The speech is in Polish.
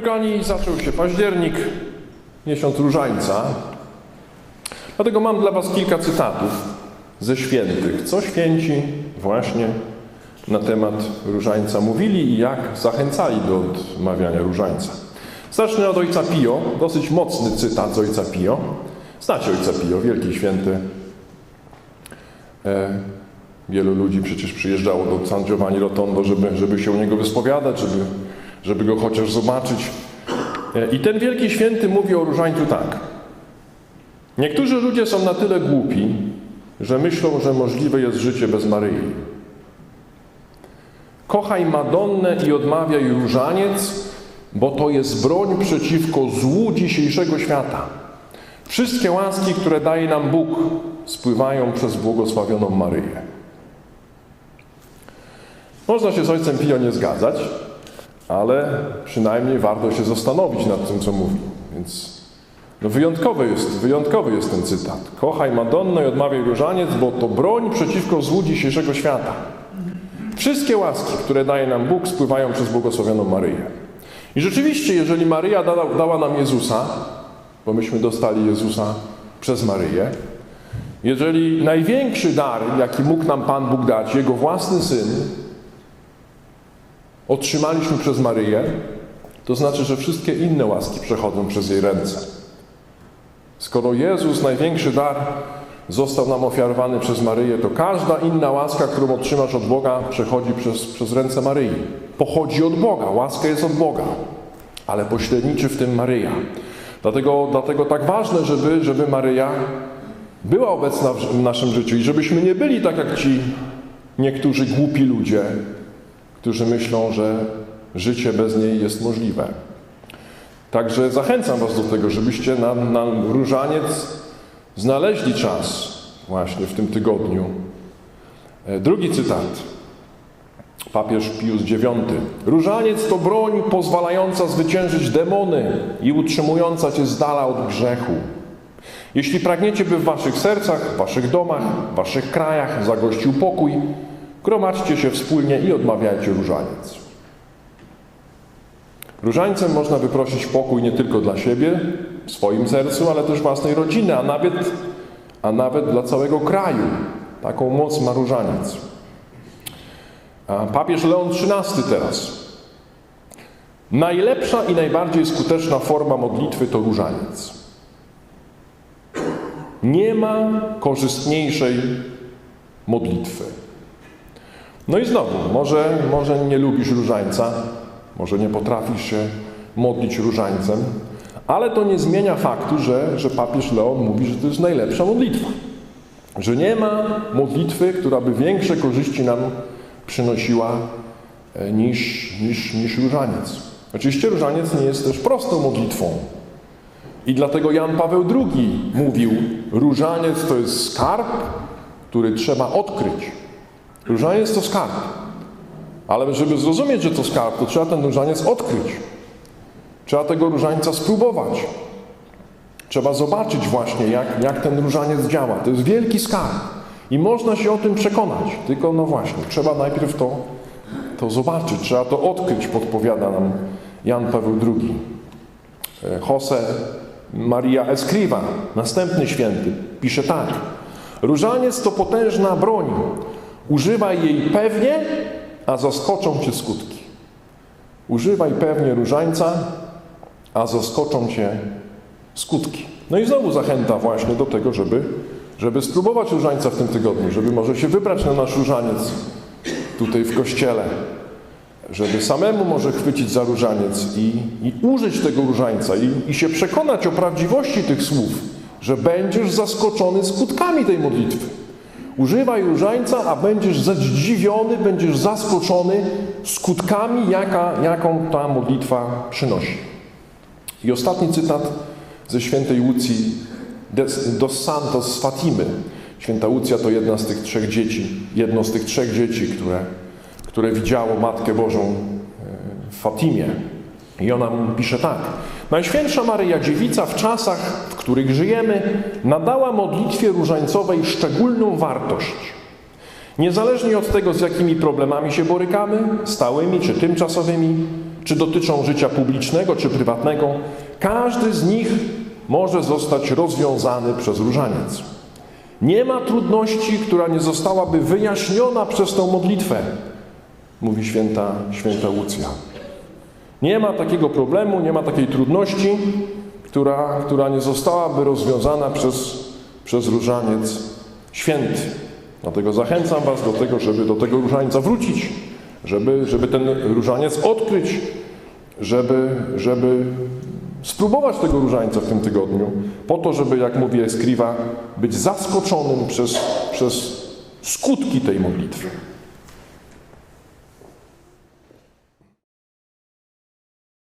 Kochani, zaczął się październik, miesiąc różańca. Dlatego mam dla Was kilka cytatów ze świętych, co święci właśnie na temat różańca mówili i jak zachęcali do odmawiania różańca. Zacznę od ojca Pio, dosyć mocny cytat z ojca Pio. Znacie ojca Pio, wielki święty. E, wielu ludzi przecież przyjeżdżało do San Giovanni Rotondo, żeby, żeby się u niego wyspowiadać, żeby, żeby go chociaż zobaczyć. E, I ten wielki święty mówi o różańcu tak. Niektórzy ludzie są na tyle głupi, że myślą, że możliwe jest życie bez Maryi. Kochaj Madonnę i odmawiaj różaniec, bo to jest broń przeciwko złu dzisiejszego świata. Wszystkie łaski, które daje nam Bóg, spływają przez błogosławioną Maryję. Można się z ojcem Pio nie zgadzać, ale przynajmniej warto się zastanowić nad tym, co mówi. Więc no wyjątkowy, jest, wyjątkowy jest ten cytat. Kochaj Madonnę i odmawiaj różaniec, bo to broń przeciwko złu dzisiejszego świata. Wszystkie łaski, które daje nam Bóg, spływają przez błogosławioną Maryję. I rzeczywiście, jeżeli Maryja dała, dała nam Jezusa, bo myśmy dostali Jezusa przez Maryję, jeżeli największy dar, jaki mógł nam Pan Bóg dać, Jego własny Syn, otrzymaliśmy przez Maryję, to znaczy, że wszystkie inne łaski przechodzą przez jej ręce. Skoro Jezus, największy dar, został nam ofiarowany przez Maryję, to każda inna łaska, którą otrzymasz od Boga, przechodzi przez, przez ręce Maryi. Pochodzi od Boga, łaska jest od Boga, ale pośredniczy w tym Maryja. Dlatego, dlatego tak ważne, żeby, żeby Maryja była obecna w, w naszym życiu i żebyśmy nie byli tak jak ci niektórzy głupi ludzie, którzy myślą, że życie bez niej jest możliwe. Także zachęcam Was do tego, żebyście na, na różaniec znaleźli czas właśnie w tym tygodniu. E, Drugi cytat. Papież Pius IX. Różaniec to broń pozwalająca zwyciężyć demony i utrzymująca cię z dala od grzechu. Jeśli pragniecie, by w waszych sercach, waszych domach, waszych krajach zagościł pokój, gromadźcie się wspólnie i odmawiajcie różaniec. Różańcem można wyprosić pokój nie tylko dla siebie, w swoim sercu, ale też własnej rodziny, a nawet, a nawet dla całego kraju. Taką moc ma różaniec. A papież Leon XIII teraz. Najlepsza i najbardziej skuteczna forma modlitwy to różaniec. Nie ma korzystniejszej modlitwy. No i znowu, może, może nie lubisz różańca, może nie potrafisz się modlić różańcem, ale to nie zmienia faktu, że, że papież Leon mówi, że to jest najlepsza modlitwa. Że nie ma modlitwy, która by większe korzyści nam przynosiła e, niż, niż, niż różaniec. Oczywiście różaniec nie jest też prostą modlitwą. I dlatego Jan Paweł II mówił, różaniec to jest skarb, który trzeba odkryć. Różaniec to skarb. Ale żeby zrozumieć, że to skarb, to trzeba ten różaniec odkryć. Trzeba tego różańca spróbować. Trzeba zobaczyć właśnie, jak, jak ten różaniec działa. To jest wielki skarb. I można się o tym przekonać. Tylko no właśnie, trzeba najpierw to, to zobaczyć, trzeba to odkryć, podpowiada nam Jan Paweł II. E, Jose Maria Escriva, następny święty, pisze tak. Różaniec to potężna broń. Używaj jej pewnie, a zaskoczą cię skutki. Używaj pewnie różańca, a zaskoczą cię skutki. No i znowu zachęta właśnie do tego, żeby, żeby spróbować różańca w tym tygodniu, żeby może się wybrać na nasz różaniec tutaj w kościele, żeby samemu może chwycić za różaniec i, i użyć tego różańca i, i się przekonać o prawdziwości tych słów, że będziesz zaskoczony skutkami tej modlitwy. Używaj różańca, a będziesz zdziwiony, będziesz zaskoczony skutkami, jaka, jaką ta modlitwa przynosi. I ostatni cytat ze świętej Łucji dos Santos z Fatimy. Święta Łucja to jedna z tych trzech dzieci, jedno z tych trzech dzieci, które, które widziało Matkę Bożą w Fatimie. I ona pisze tak. Najświętsza Maryja Dziewica w czasach, w których żyjemy, nadała modlitwie różańcowej szczególną wartość. Niezależnie od tego, z jakimi problemami się borykamy, stałymi czy tymczasowymi, czy dotyczą życia publicznego, czy prywatnego, każdy z nich może zostać rozwiązany przez różaniec. Nie ma trudności, która nie zostałaby wyjaśniona przez tę modlitwę, mówi święta, święta Łucja. Nie ma takiego problemu, nie ma takiej trudności, która, która nie zostałaby rozwiązana przez, przez różaniec święty. Dlatego zachęcam Was do tego, żeby do tego różańca wrócić, żeby, żeby ten różaniec odkryć, żeby, żeby spróbować tego różańca w tym tygodniu, po to, żeby, jak mówi Eskriwa, być zaskoczonym przez, przez skutki tej modlitwy.